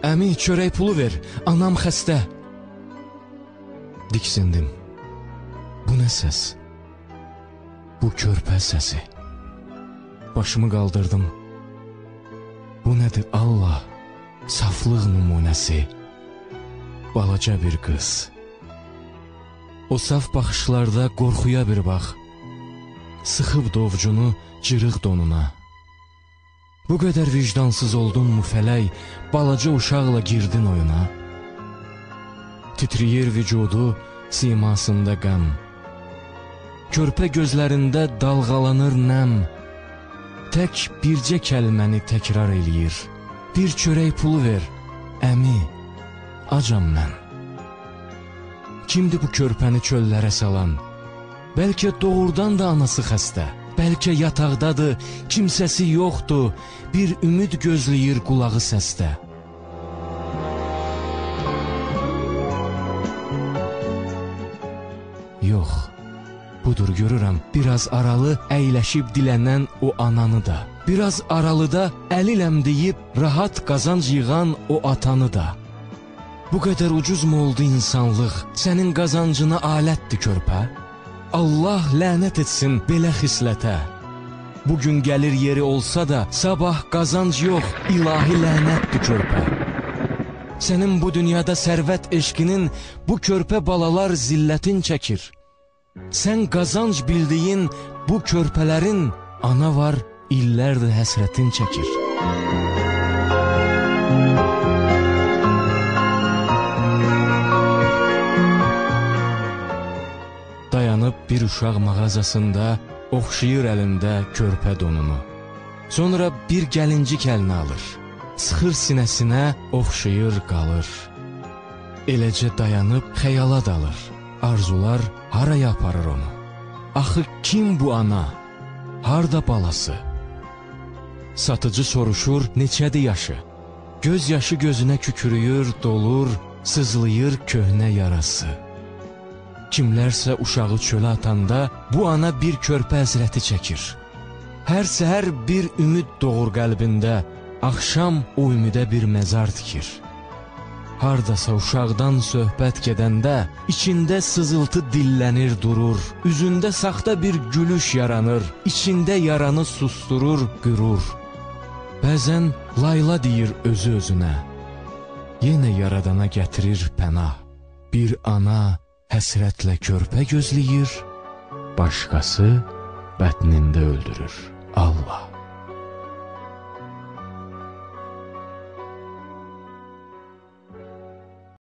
Əmi, çörək pulu ver, anam xəstə. Diksindim. Bu nə səs? Bu körpə səsi. Başımı qaldırdım. Bu nədir Allah? Saflıq nümunəsi. Balaca bir qız. O saf baxışlarda qorxuya bir bax. Sıxıb dovcunu cırıq donuna. Bu qədər vicdansız oldunmu fələk, balaca uşaqla girdin oyuna? Titriyir vücudu, simasında qəm. Körpə gözlərində dalğalanır nəm. Tək bircə kəlməni təkrar eləyir. Bir çörək pulu ver, əmi, acam mən. Kimdir bu körpəni çöllərə salan? Bəlkə doğrudan da anası xəstə. Bəlkə yataqdadır, kimsəsi yoxdur, bir ümid gözləyir qulağı səsdə. Yox, budur görürəm, biraz aralı əyləşib dilənən o ananı da. Biraz aralıda əliləm deyib rahat qazanc yığan o atanı da. Bu qədər ucuzmu oldu insanlıq? Sənin qazancına alətdir körpə? Allah lənət etsin belə xislətə. Bugün gəlir yeri olsa da, sabah qazanc yox, ilahi lənətdir körpə. Sənin bu dünyada sərvət eşqinin bu körpə balalar zillətin çəkir. Sən qazanc bildiyin bu körpələrin ana var, illərdir həsrətin çəkir. Bir uşaq mağazasında oxşayır əlində körpə donunu. Sonra bir gəlincik əlinə alır. Sıxır sinəsinə, oxşayır qalır. Eləcə dayanıb xəyala dalır. Arzular haraya aparır onu? Axı kim bu ana? Harda balası? Satıcı soruşur, neçədir yaşı? Göz yaşı gözünə kükürüyür, dolur, sızlayır köhnə yarası. Kimlərsə uşağı çölə atanda bu ana bir körpə həzrəti çəkir. Hər səhər bir ümid doğur qəlbində, axşam o ümidə bir məzar tikir. Hardasa uşaqdan söhbət gedəndə içində sızıltı dillənir durur, üzündə saxta bir gülüş yaranır, içində yaranı susturur, qürur. Bəzən layla deyir özü özünə, yenə yaradana gətirir pənah. Bir ana həsrətlə körpə gözləyir, başqası bətnində öldürür. Allah